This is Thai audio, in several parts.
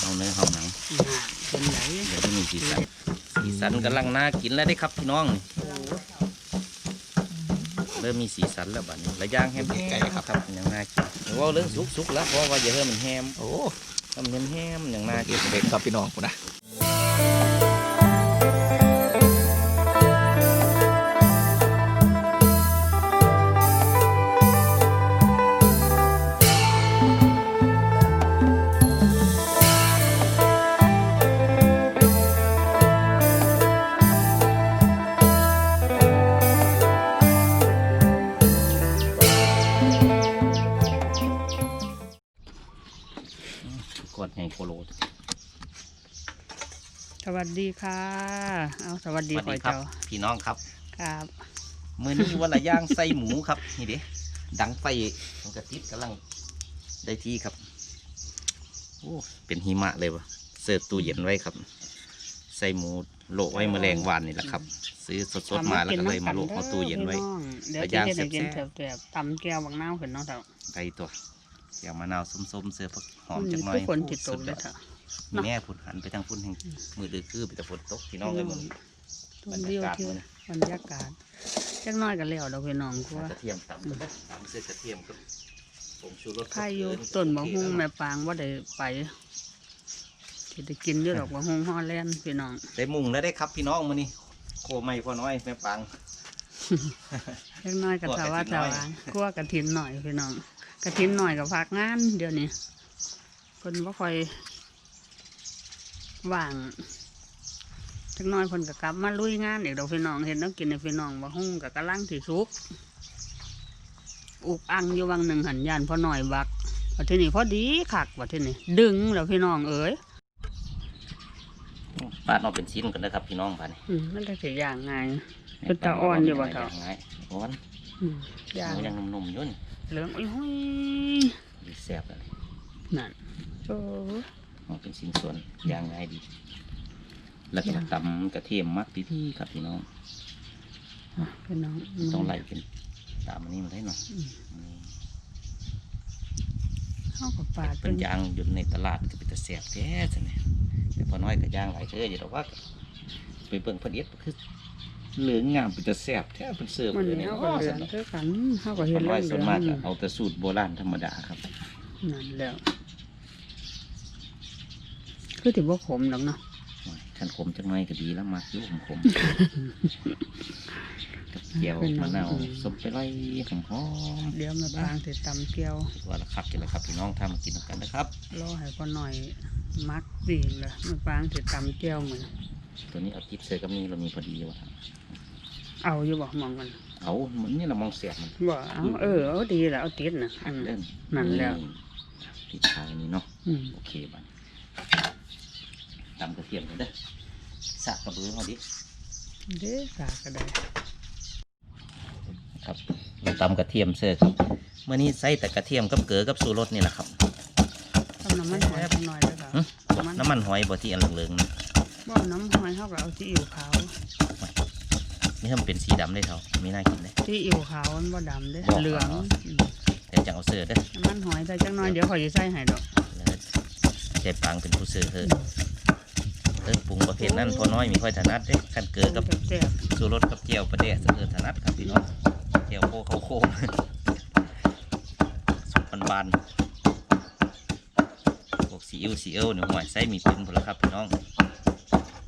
เอาเนื้อเอาหนังเป็นไหนเดี๋ยวจะมีสีสันสีสันกำลังน่ากินแล้วได้ครับพี่น้องนี่เริ่มมีสีสันแล้วบัดนี้ระย่างแฮมไก่ครับครับอย่างน่ากินเดี๋ยวว่าเรื่องสุกๆแล้วเพราะว่าอย่าให้มันแฮมโอ้ทำแฮมแฮมๆอย่างน่ากินเด็กครับพี่น้องกูนะ วัสดีค่ะ เอาสวัสดีสวัสขอดีครับเจ้าพี่น้องครับ ครับมื้อนี้วันละย่างไส้หมูครับ นี่เด้ดังไฟมันกระติดกำลังได้ที่ครับ โอ้ เป็นหิมะเลยวะเสิร์ฟตู้เย็นไว้ครับไส้หมูโละไว้แมลงวันนี่แหละครับ ซื้อสดๆมาแล้วก็เลยมาโละเอาตู้เย็นไว้เดี๋ยวแล้วจะย่างเฮ็ดให้กินแซ่บแซ่บๆตำแก้วบางน้าวขึ้นเนาะเจ้าไก่ตัวเดี๋ยวมะนาวส้มๆเสิร์ฟผักหอมมันจัมีกหน่อยผู้คนติดตกสุเลยอเถอะ มีแม่พุ่นหันไปทางพุ่นแห่งมือดือคือไปแต่ฝนตกพี่น้องเลยมึงต้นวิวที่บรรยากาศจักหน้อยกันแล้วดอกพี่น้องกูว่ากระเทียมตำก็ได้ตำเสื้อกระเทียมกับผงชูรสพายุต้นบะฮุงแม่ปางว่าได้ไปสิได้กินอยู่ดอกบะฮุงฮอลแลนด์พี่น้องได้มุงแล้วได้ครับพี่น้องมื้อนี้โคไม่พอน้อยแม่ปังจักหน้อยกับคั่วสาวากระถิ่นน้สาอยวางคั่วกระถินหน่อยพี่น้องกระถินหน่อยกับฝากงานเดี๋ยวนี้เพิ่นบ่ค่อย ว่างจักหน้อยเพิ่นก็กลับมาลุยงานอีกดอกพี่น้องเห็นต้องกินในพี่น้องบ่ฮุ่งกับกะลังสิสุกอุกอังอยู่วังหนึ่งหันยานพอหน่อยบักว่าที่นี่พอดีคักว่าที่นี่ดึงแล้วพี่น้องเอ๋ยปาดออกเป็นชิ้นกันนะครับพี่น้องปาดนี่อืมมันก็สิย่างง่ายเป็นตาอ่อนอยู่บ่เฒ่าย่งไงอ่อนอืมหย่างมูยังนุ่มๆอยู่นี่เหลืองอุ้ยห้ยดีแซ่บเลยนั่นโอ้ ออกเป็นชิ้นส่วนย่างง่ายดี แล้วก็มาตำกระเทียมมักพี่ๆครับพี่น้องพี่น้องต้องไล่เป็นตามอันนี้มาได้หน่อยอืมอืมเข้ากับปลาเป็เป็นนยางอยู่ในตลาดก็เป็นแต่แซ่บแท้จังเนี่ยแต่พอน้อยก็ย่างหลายเท่ออยู่แต่ว่าก็ไปเบิ่งเพิ่นเอ็ดก็คือเหลืองงามเป็นแต่แซ่บแท้เป็นเสิร์ฟมันเลยนี่เนี่ยเขาก็เหลืองคือกันเขาก็เห็พอนน้อยเหส่ลืวนองมากๆก็เอาแต่สูตรโบราณธรรมดาครับนั่นแล้ว คือถือว่าขมหรอกเนาะขันขมจังหน่อยก็ดีแล้วมากอยุ่ขมขมกับเกี๊ยวมะนาวสมไปไล่หอมหอมเดี๋ยวมาปางติดตำเกี๊ยวๆว่าละครับกินแล้วครับพี่น้องทำมากินกันนะครับรอให้พอหน่อยมักสิ่งเลยมาปางติดตำเกี๊ยวเหมือนตัวนี้เอาติดเสือกับนี้เรามีพอดีวะครับเอาอยู่บอกมองมันเอาเหมือนนี่เรามองเสียบมันบอกเอาเออเอาดีแล้วเอาติดนะอืมเล่นนั่นแล้วติดทางนี้เนาะอืมโอเคบัด ตำกระเทียมกันเด้อสักกระเบือเอาดิเด้สากก็ได้ครับเราตำกระเทียมเสือครับเมื่อนี้ใส่แต่กระเทียมกับเกลือกับสูรสนี่แหละครับทำน้ำมันหอยพอหน่อยแล้วก็หึน้ำมันน้ำมันหอยบ่ที่อันเหลืองๆนี่บ่น้ำหอยเขาก็เอาที่อิ๋วขาวนี่ถ้ามันเป็นสีดำได้เท่าไม่น่ากินเลยที่อิ๋วขาวมันบ่ดำเด้บ่เหลืองขาวอืมเดี๋ยวจะเอาเสือเด้อน้ำมันหอยใส่จังน้อยเดี๋ยวขอยจะใส่ให้ดอกแล้วใจปางเป็นผู้เสือเถอะเออปรุงประเภทนั้นพอน้อยมีค่อยถนัดเด้ขันเกลือกับแซ่บสูรสกับเจียวประเดะเออถนัดครับพี่น้องเจียวโคเขาโค้งสุกบานๆพวกซีอิ๊วซีอิ๊วเนี่ยห่วยใส่มีเป็นหมดแล้วครับพี่น้องๆ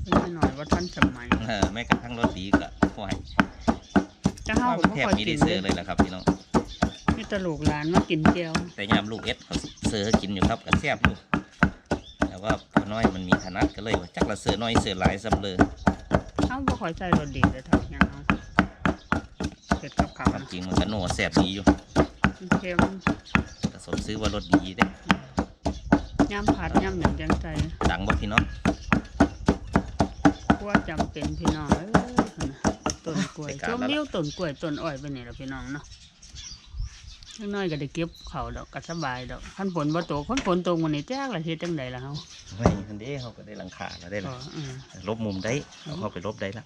นิดหน่อยว่าทันสมัยเออแม้กระทั่งรสดีก็ห่วยจะเฮาก็บ่แทบค่อยมีกิได้นเสือเด้เลยแหละครับพี่น้องมีแตลูกหลานมากินเจียว แต่ยามลูกเอ็ดเขาเสือให้กินอยู่ครับก็แซ่บอยู่แต่ว่าพอ น้อยมันมีถนัดก็เลยว่าจักละเสือน้อยเสือหลายสำเลยเฮาบ่ค่อยใส่รสดีเลยเท่าอย่างเฮาเผ็ดกับข้าวความจริงมันก็โน่แซ่บดีอยู่เค็มก็สมซื้อว่ารสดีเด้ย่ำผัดย่ำหยังจังใจดังบ่พี่น้องกลัวจำเป็นพี่น้องเอ้ยพุ่นน่ะต้นกล้วยชมวิวต้นกล้วยต้นอ้อยไปนี่ล่ะพี่น้องเนาะ จังน้อยก็ได้เก็บข้าวดอกก็สบายดอกคันฝนบ่ตกคันฝนตกมื้อนี้แจ๊กละเฮ็ดจังไดล่ะเฮาไม่ทันเด้เขาก็ได้หลังคาแล้วได้ก็ละอืมลบมุมได้เอาเข้าไปลบได้ละ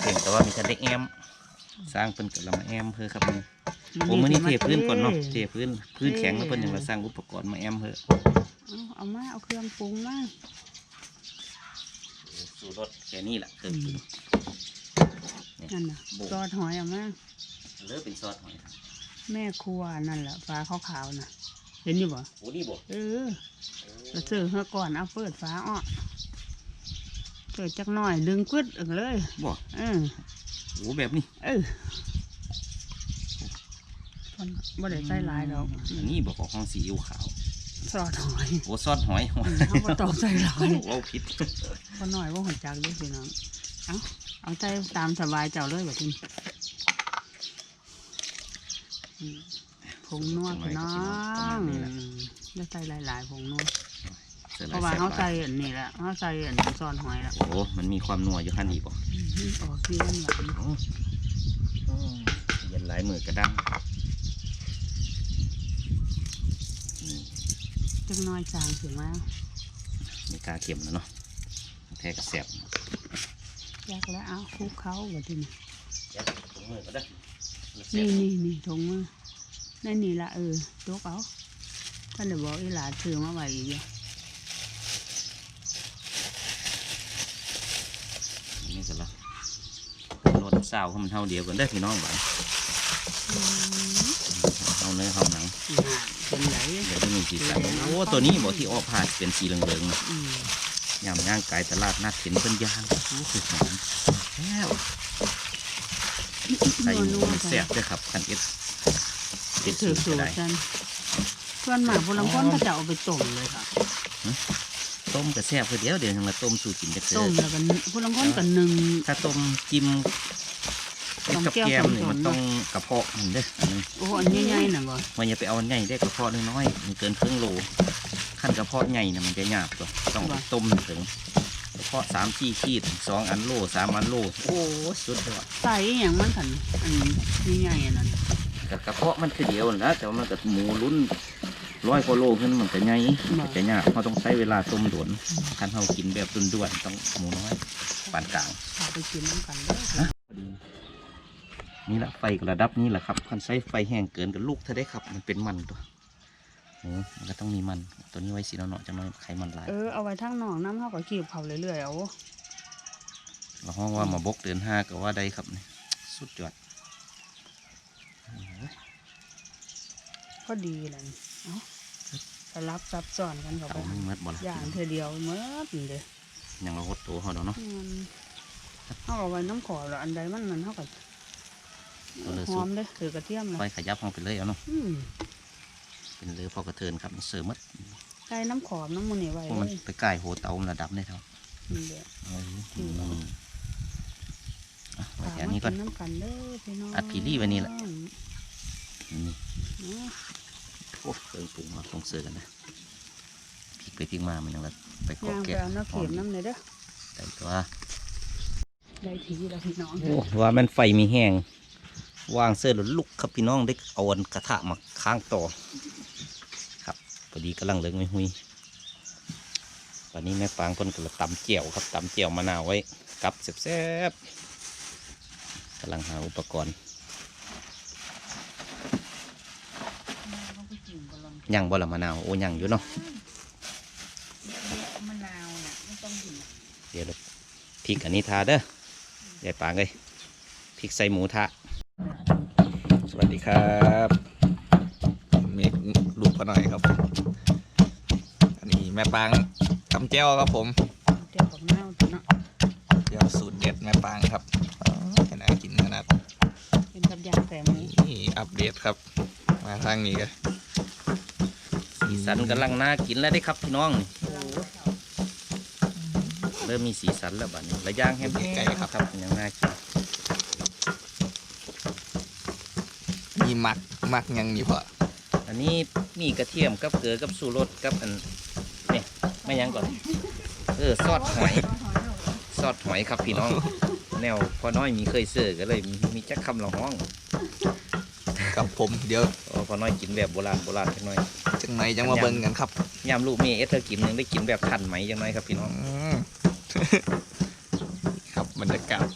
เพียงแต่ว่ามีทันได้แอม สร้างเป็นกระมาแอมเพื่อครับนี่โอ้มือนี้เทพื้นก่อนเนาะเทพื้นพื้นแข็งแล้วเพิ่นยังมาสร้างอุปกรณ์มาแอมเพื่อเอาเอามาเอาเครื่องปรุงมาสูรสแค่นี้แหละเครื่องปรุงนั่นน่ะบุกซอสหอยเอามาเลือเป็นซอสหอยครับ แม่ครัวนั่นแหละฟ้าขาวๆน่ะเห็นอยู่บ่โอ้นี่บ่เออแล้วเจอเฮือก่อนเอาเปิดฟ้าอ้อเปิดจักหน่อยดึงกึดออกเลยบ่เออโอ้แบบนี้ เออมันบ่ได้ใส่หลายดอกอันนี้บ่ของของสีอิ๊วขาวซอสหอยโอ้ซอสหอยหอยอืมเขาบ่ต้องใส่หลายโอ้ผิดพอหน่อยว่าหัวจักเด้วยพี่น้องเอาเอาใจตามสบายเจ้าเลยแบบนี้อืม ผงนัวพี่น้องได้ใส่หลายๆผงนัวเสร็จเพแล้วราะว่าแซ่บเขาหลาใส่ยอันนี้แหละเขาใส่อันซอนหอยละโอ้มันมีความนัวอยู่ขั้นดีบ่อืมออกเพี้ยนหวานโอ้อืมเย็นหลายมือกระดังนี่จังน้อยจางถึงมามีกาเข็มแล้วเนาะแท้กระแสบยากแล้วเอาคลุกเขาแบบนี้แซ่บถุงมือก็ได้ นี่นี่นี่ทงมือนั่นนี่ละเออตกเอาท่านเดี๋ยวบอกอีหลาถือมาไว้อีกอยู่นี่ก็ละรสเศร้าให้มันเท่าเดียวกันได้อพี่น้องบ่ายอืมเอาเนื้อเอาหนังน่าเป็นไหลเดี๋ยวจะมีสีสันโอ้ตัวนี้บอกที่ออกผ่าเป็นสีเหลืองๆนะอืมยำย่างไก่ตลาดนัดเห็นเพิ่นย่างโอ้คือหอมแล้ว ใส่หมูมันแซ่บด้วยครับคันเอ็ดเอ็ดถืสูอตรสูก็ตได้รกันส่วนมากพลังคนก็จะเอาไปต้มเลยค่ะต้มก็แซ่บคือเดียวเดี๋ยวเราต้มสู่กินจะเจต้อมแล้วก็พลังคนกับหนึ่งถ้าต้มจิ้มต้มกับแก้วแกมนี่ต้มมันๆต้องกระเพาะมันเด้ออันนึงโอ้โหอันใหญ่ๆน่ะบ่มันอย่าไปเอาอันใหญ่ได้กระเพาะน้อยๆมันเกินครึ่งโลขั้นกระเพาะใหญ่เนี่ยมันจะหยาบตัวต้องเอาต้มถึงกระเพาะสามสี่ขีดสองอันโลสามอันโลโอ้สุดยอดใส่อหย่างมันขันอันใหญ่ๆอันนั้นกับกระเพาะมันคือเดียวนะแต่ว่ามันกับหมูรุ่นร้อยกว่าโลขึ้นมันก็ใหญ่มันจะยากเขาต้องใช้เวลาต้มด่วนคันเขากินแบบด่วนๆต้องหมูน้อยปานกลางพาไปกินน้ำกันเด้อนี่แหละไฟกระดับนี้แหละครับคันใช้ไฟแห้งเกินกับลูกเธอได้ครับ มันเป็นมันตัว โอ้มันก็ต้องมีมัน ตัวนี้ไว้สีเนาะๆจะน้อยไขมันหลายเออเอาไว้ทั้งนอกน้ำเขาก็กีบเขาเรื่อยๆเอาเราห้องว่ามาบกเดือนห้าก็ว่าได้ครับนี่สุดยอดก็ดีเลยนี่เอาสลับซับซ้อนกันเข้าไปเตาไม่มัดบอลอย่างเธอเดียวเมื่อนี่เลยยังเราหดตัวเขาเนาะมันเขาเอาไว้น้ำขอแล้วอันใดมันนั่นเขาก็เอาเลยหสุอกมเด้อถือกระเทียมเลยไฟขยับห้องไปเลยเอาเนาะอืม เป็นเลยพอกระเทินครับเสริมมัดใส่น้ำขอบน้ำมันนี่ไว้พวกเลมันยไปใกล้โหเตามันระดับได้เท่านี่เด้อเอ้ยอืมอืมอะไว้ฝากแค่มานี้ก่อนกินน้ำกันเด้อพี่น้องอัดผีรี่ไว้นี่แหละอืมนี่เอาโอ้เครื่องปรุงมาลงเสือกันนะพลิกไปพลิกมามันยังละไปเกาะย่างไปแกะเอาน้ำเข็มน้ำเลยเด้อใส่ตัวได้ทีแล้วพี่น้องโอ้ว่ามันไฟมีแห้งวางเสื้อหลุดลุกครับพี่น้องได้เอาอันกระทะมาค้างต่อครับ พอดีกำลังเลิงไม่หุยวันนี้แม่ฟางคนกระตำเจียวครับตำเจียวมะนาวไว้กับแซ่บๆกำลังหาอุปกรณ์ย่างบ่ละมะนาวโอ้ย่างอยู่เนาะมะนาวน่ะไม่ต้องกินเดี๋ยวพริกอันนี้ทาเด้อยายปางเลยพริกใส่หมูทะสวัสดีครับเมกลูกพอหน่อยครับอันนี้ แม่ปางตำแจ้วครับผมเดี๋ยวกับน้าวตัวเนาะเจ้วสูตรเด็ดแม่ปางครับอ๋อน่ากินขนาดเป็นกับยางแต่หมูนี่อัปเดตครับ มาทางนี้กันสีสันกำลังน่ากินแล้วได้ครับพี่น้องนี่เริ่มมีสีสันแล้วบัดนี้ระย่างแห้งๆครับครับยังน่ากินมีหมักหมักหยังนี่พออันนี้มีกระเทียมกับเกลือกับสูรสกับอันนี่ ไม่ยังก่อน เออซอสหอยซอสหอยครับพี่น้อง แนวพอน้อยมีเคยเสิร์ฟก็เลยมีมีจักคำละห้องกับผมเดี๋ยวโอ้พอน้อยกินแบบโบราณโบราณจังหน่อยจังไหนจังมาเบิ่งกันครับยามลูกเมียเอสเธอกินหนึ่งได้กินแบบทันไหมจังหน่อยครับพี่น้องอืมครับบรรยากาศ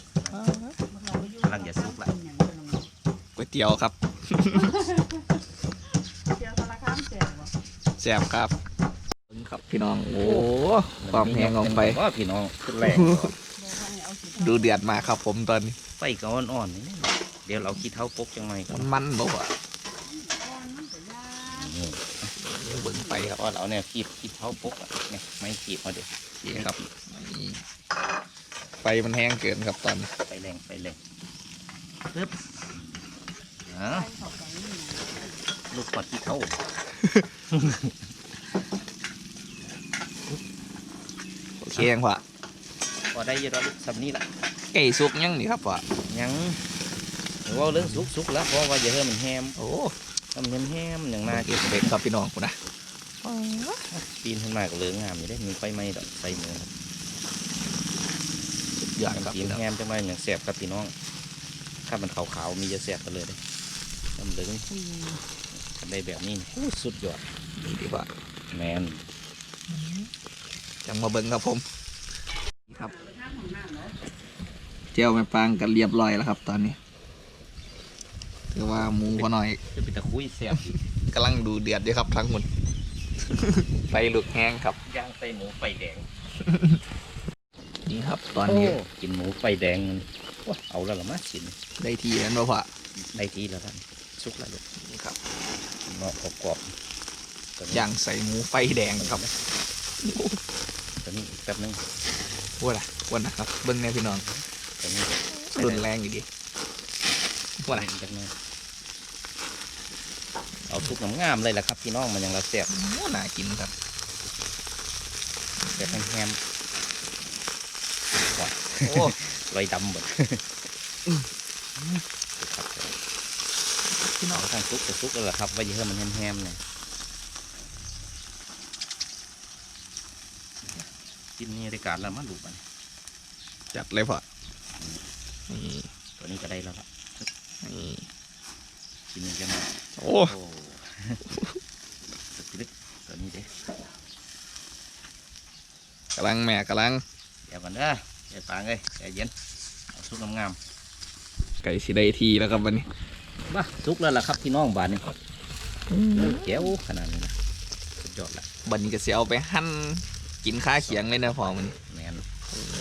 กำลังจะสุกละเป็นอย่างเดียวจียวครับเจียวสารคามแซ่บบ่แซ่บครับเบิ่งครับ พี่น้อง โอ้ความแห้งลงไปว่าพี่น้องขึ้นแรงบอกว่าให้เอาสิดูเดือดมากครับผมตอนนี้ไฟก็อ่อนๆนี่เดี๋ยวเราขี้เท้าปกจังหน่อยก่อมันนมันบอกว่าก่อนมันก็ยากนี่เบิ่งไปครับเพราะเราเนี่ยขีดขีดเท้าปกอะเนี่ยไม่ขีดเอาเด็กนี่ครับนี่ไฟมันแห้งเกินครับตอนนี้ไปแรงไปแรงปึ๊บอ่าไปเข้าไปนี่นะลูกกอดขี้เท้า โอเคยังพ่อพอได้อยี่แล้วลูกสำนี้ละไก่สุกยังนี่ครับพ่อยังหรือว่าเรื่องสุกสุกแล้วเพราะว่าอย่าให้มันแฮมโอ้ทำแฮมๆอย่างน่ามากิเก็นบเด็กครับพี่น้องกูนะปีนขึ้นมาก็เหลืองงามอยู่ได้มีไฟไหม้ดอกใส่มือครับอยากครับปีนพี่น้องแฮมจังไรอย่างแสบครับพี่น้อง ถ้ามันขาวๆมีจะแสบกันเลยเด้ทำเหลืองกันได้แบบนี้นี่โอ้สุดยอดนี่ดีกว่าแมน จังมาเบิ่งครับผมนี่ครับเจียวแม่ปางกันเรียบร้อยแล้วครับ ตอนนี้ถือว่าหมูพอหน่อยจะเป็นตะคุยแสบกำลังดูเดือดอยู่ครับทั้งหมดไฟลุกแห้งครับย่างใส่หมูไฟแดงนี่ครับ ตอนนี้โกินหมูไฟแดงมันว้าเอาแล้วเหรอมากินได้ทีแล้วเนาะพ่อได้ทีแล้วท่านสุกแล้วลูกนี่ครับเนาะกรอบๆตัวนี้ย่างใส่หมูไฟแดงครับตัวนี้อีกแป๊บนึงว่าล่ะว่านะครับ เบิ้งแน่พี่น้องตัวนี้รุนแรงอยู่ดีว่าล่ะอีกแป๊บนึงเอาสุกงามๆเลยล่ะครับพี่น้องมันยังเราแสบโอ้น่ากินครับแสบแฮมๆว้าโอ้รอยดำหมดครับพี่น้องเอาทางซุกจะซุกแล้วล่ะครับว่าอย่าให้มันแฮมๆเนี่ย กินนี่ได้การแล้วมาดูมันจัดเลยพ่อนี่ตัวนี้ก็ได้แล้วล่ะนี่กินนี่จะมาโอ้โอ้สปิริตตัวนี้เด้กำลังแม่กำลังเดี๋ยวก่อนเด้อใจปางเลยใจเย็นเอาซุกงามไก่สีได้ทีแล้วครับวันนี้ๆมาซุกแล้วล่ะครับพี่น้องบานนี้เจ๋วขนาดนี้นะสุดยอดละบันนี้ก็เสียเอาไปหั่น กินข้าเขียงเลยนะพ่อมันแมน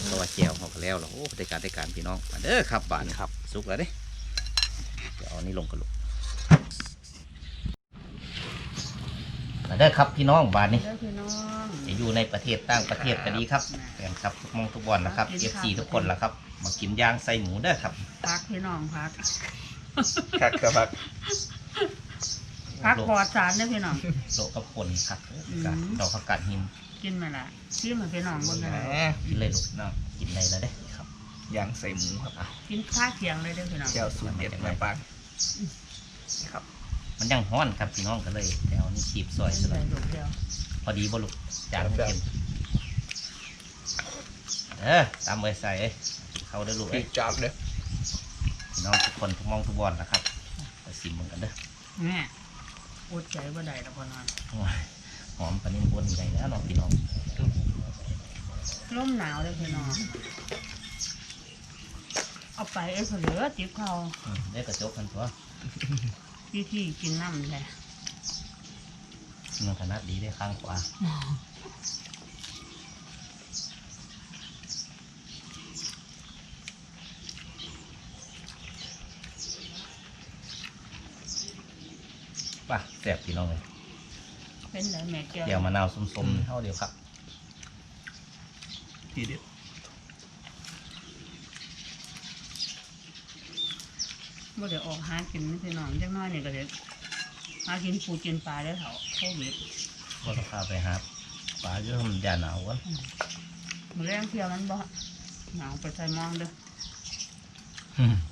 เพราะว่าเจียวเขาก็แล้วแล้วโอ้ได้การได้การพี่น้องมาเด้อครับบานนี่ครับซุกแล้วเด้เดี๋ยวเอานี่ลงกันลูกมาเด้อครับพี่น้องบานนี้เด้อพี่น้องจะอยู่ในประเทศต่างประเทศก็ดีครับแฟนครับทุกหมองทุกวันนะครับ FC ทุกคนละครับ มากินย่างใส่หมูเด้อครับพักพี่น้องพักคักครับพักปลอดสารเด้อพี่น้องโลกกับคนครับอืมกับดอกผักกาดหิม กินไหมล่ะชิมให้พี่น้องเบิ่งแหกันมกินเลยลูกน้องกินเลยแล้วเด้ครับย่างใส่หมูครับกินข้าวเคียงเลยเด้อพี่น้องแก้วสูตรเด็ดแม่ปางนี่ครับ มันยังฮ้อนครับพี่น้องก็เลยเดี๋ยวนี่ชีบซอยซะหน่ใส่อยลูกเดียวพอดีบ่ลูกจานมันเค็มเออตามเบอร์ใส่เอ้ยเข้าได้อลูกปีเอ้ยกจับเลยพี่น้องทุกคนทุกหมองทุกวันนะครับไปสิมเหมือนกันเด้อแม่อดใจบ่ได้ดอกพ่อนอนโอ้ย หอมปานนี้บนใหญ่แล้วเน้องพี่น้องลมหนาวเด้อพี่น้องเอาไปเอ้เสือจิบเขาอืมได้กระจกกันตัวพี่ที่กินน้ำเลยมันถนัดดีได้ข้างขวาป่ะแสบพี่น้องเลย เป็นไรแม่แก้วเดี๋ยวมะนาวส้มๆเท่าเดียวครับ ทีเด็ดบ่เดี๋ยวออกหากินนี่พี่น้องจังน้อยนี่ก็เดี๋ยวหากินปูกินปลาได้อเถาโควิดก็ต้องพาไปหาปลาเยอะมันยาหนาววะมื้อแรงเที่ยวมันบ่หนาวไปใส่หมองเด้อ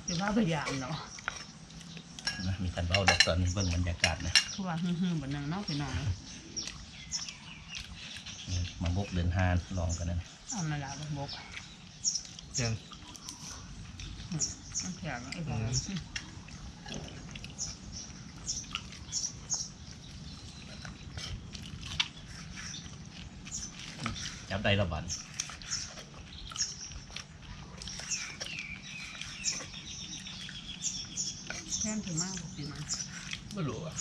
สิว่าไปยามเนาะนะมีกันเบาดอกตอนนี้เบิ่งบรรยากาศนะคือว่าฮึ่มๆบ่นึงเนาะพี่น้องนี่ มาบกเดินหานลองกันนะเอามาลาบกยังมันแข็งไอ้บ่อืมจับได้ระบันแข็งนถึงมากบอกสิมันไม่รู้อะ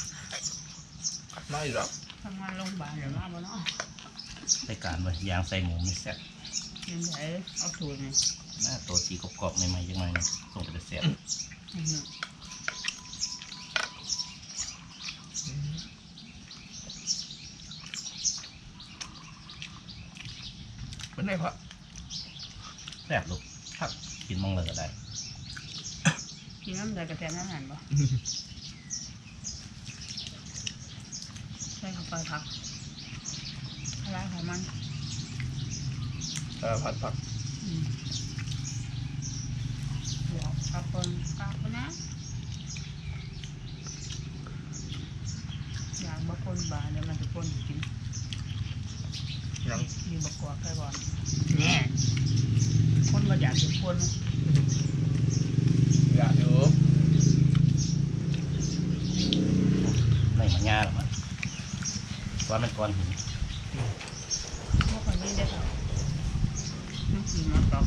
ไม่หรอกทำงานโรงพยาบาลหรือว่าบ่เนาะ รายการว่ายางใส่หมูมีแซ่บยังไงเอาสูตรนี่หน้าตัวสีกรอบๆใหม่ๆยังไงเนี่ยส่งไปแซ่บอื้อหือเป็นไงพ่อแซ่บลูกครับกินมังเลยก็ได้กินน้ำใส่กระแตน้ำหันบ่ใส่เข้าไปพัก อะไรของมันเออผัดผักอืมเดี๋ยวกลับคนกลับคนนะอยากบะคนบาเดี๋ยวมันจะคนให้กินยังมีบะกวาดใครบ่อนแน่คนมาอยากจะคนอยากอยู่ไม่มันงาหรอกมั้งว่ามันก้อนหิน พวกคนนี้ได้ครับน้ำกินน้ำตอก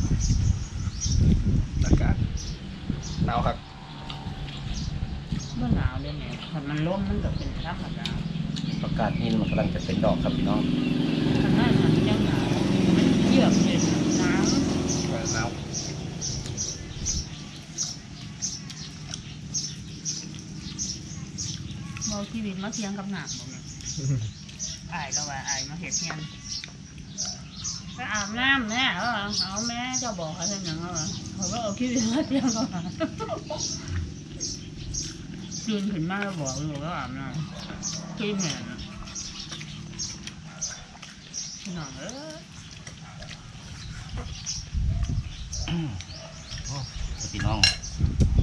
อากาศหนาคับเมื่อหนาวเนี่ยถ้ามันร่มมันก็เป็นธรรมดาประกาศนินมันกำลังจะเป็นดอกครับพี่น้องขนาดมันยังหนาวมันเยือกเป็นหนาวหนาวเมาชีวิตมาเทียงกับหนาวายก็ว่าอายมาเห็ดเทียงก็อาบน้ำแม่เออเอาแม่เจ้าบอกเขาเช่นอย่างนั้นเหรอเขาก็เอาชีวิตมาเทียงกับหนาวตื่นขึ้นมาแล้วบอกลูกก็อาบน้ำตื่นแม่น่ะพี่น้องเออพี่น้อง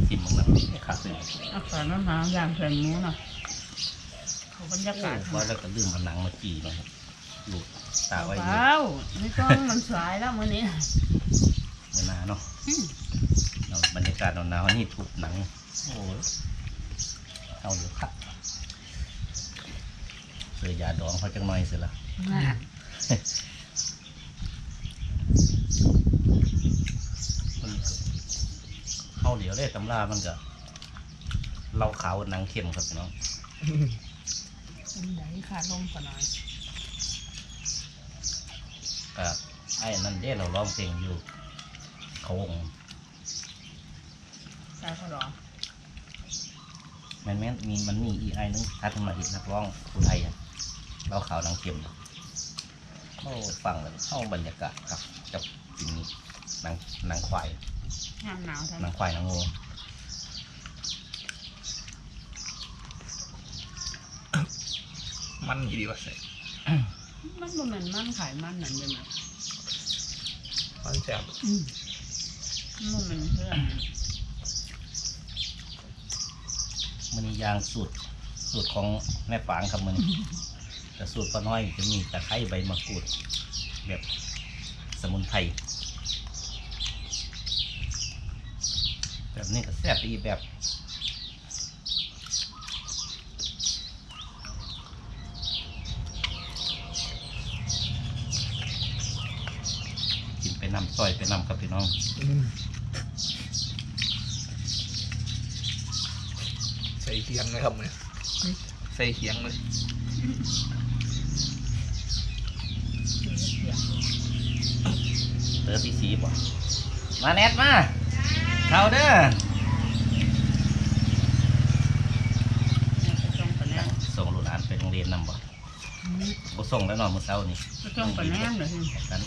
กินมังแบบนี้ขาดเลยอากาศมันหนาวอย่างแข็งหมูน่ะเขา บรรยากาศว่าแล้วก็ลืมมันหนังมาจีเนาะลูกตาไว้เปเยอะล่าไม่ต้องมันสายแล้วมื้อนี้เมื่อหนาเนาะอืมเอาบรรยากาศหนาวๆนี่ถูกหนังโอ้ยเอาเดี๋ยวขัดเสือยาดองเขาจังหน่อยเสร็จละน่ะมันเข้าเดี๋ยวได้ตำรามันก็เหล้าขาวหนังเข้มครับพี่น้อง อันใดขาดลมก่อนหน่อยก็ไอ้นั่นเด้เราร้องเพลงอยู่เขาวงใส่เขาดอกแม่นแม่นมีมันมีอีไอนึงทัดมาอีกนักร้องผู้ไทยอะเหล้าขาวหนังเข้มเข้าฟังเลยเข้าบรรยากาศครับกับกินหนังหนังควายยามหนาวทั้งหนังควายหนังงู มันดีกว่าใส่มันบ่แม่นมันขายมันนั่นเด้อแม่มันแซ่บอืมมันบ่แม่นเพื่อนมันนี้ยางสูตรสูตรของแม่ปางครับมันแต่สูตรป้าน้อยจะมีตะไคร้ใบมะกรูด แบบสมุนไพรแบบนี้ก็แซ่บไปอีกแบบ นไปนำซอยไปนำครับพี่น้องใส่เคียงเลยครับเนี่ยใส่เคียงเลยเตอพี่สีบ่มาแนทมาเข้าเด้อจะต้องปะแนนส่งลูกหลานไปโรงเรียนนำบ่บ่ส่งแล้วเนอนมื้อเช้านี่จะต้องปะแนนเด้อกัน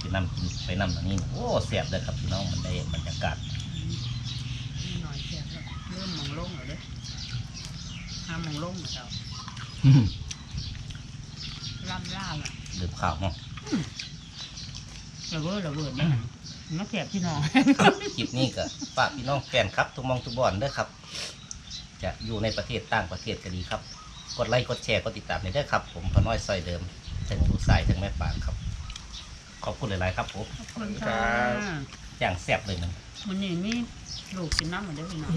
สอยไปนำกินไปนำตรงนี้โอ้เสียบเลยครับพี่น้องมันได้บรรยากาศนี่หน่อยแซ่บแล้วเริ่มมองลงแล้วเด้อห้ามมองลงแล้วเจ้าล่ำล่าอะดื่มข้าวเนาะระเบิดระเบิดเนี่ยมาแสบพี่น้องคลิปนี้ก็ฝากพี่น้องแฟนครับทุกหมองทุกบอนเด้อครับ จะอยู่ในประเทศต่างประเทศก็ดีครับ กดไลค์กดแชร์กดติดตามในเด้อครับ ผมพอน้อยซอยเดิมถึงลูกสายถึงแม่ปางครับ ขอบคุณหลายๆครับผมขอบคุณค่ะอย่างแซ่บเลยนะวันนี้มีลูกกินน้ำเหมือนเดิมพี่น้อง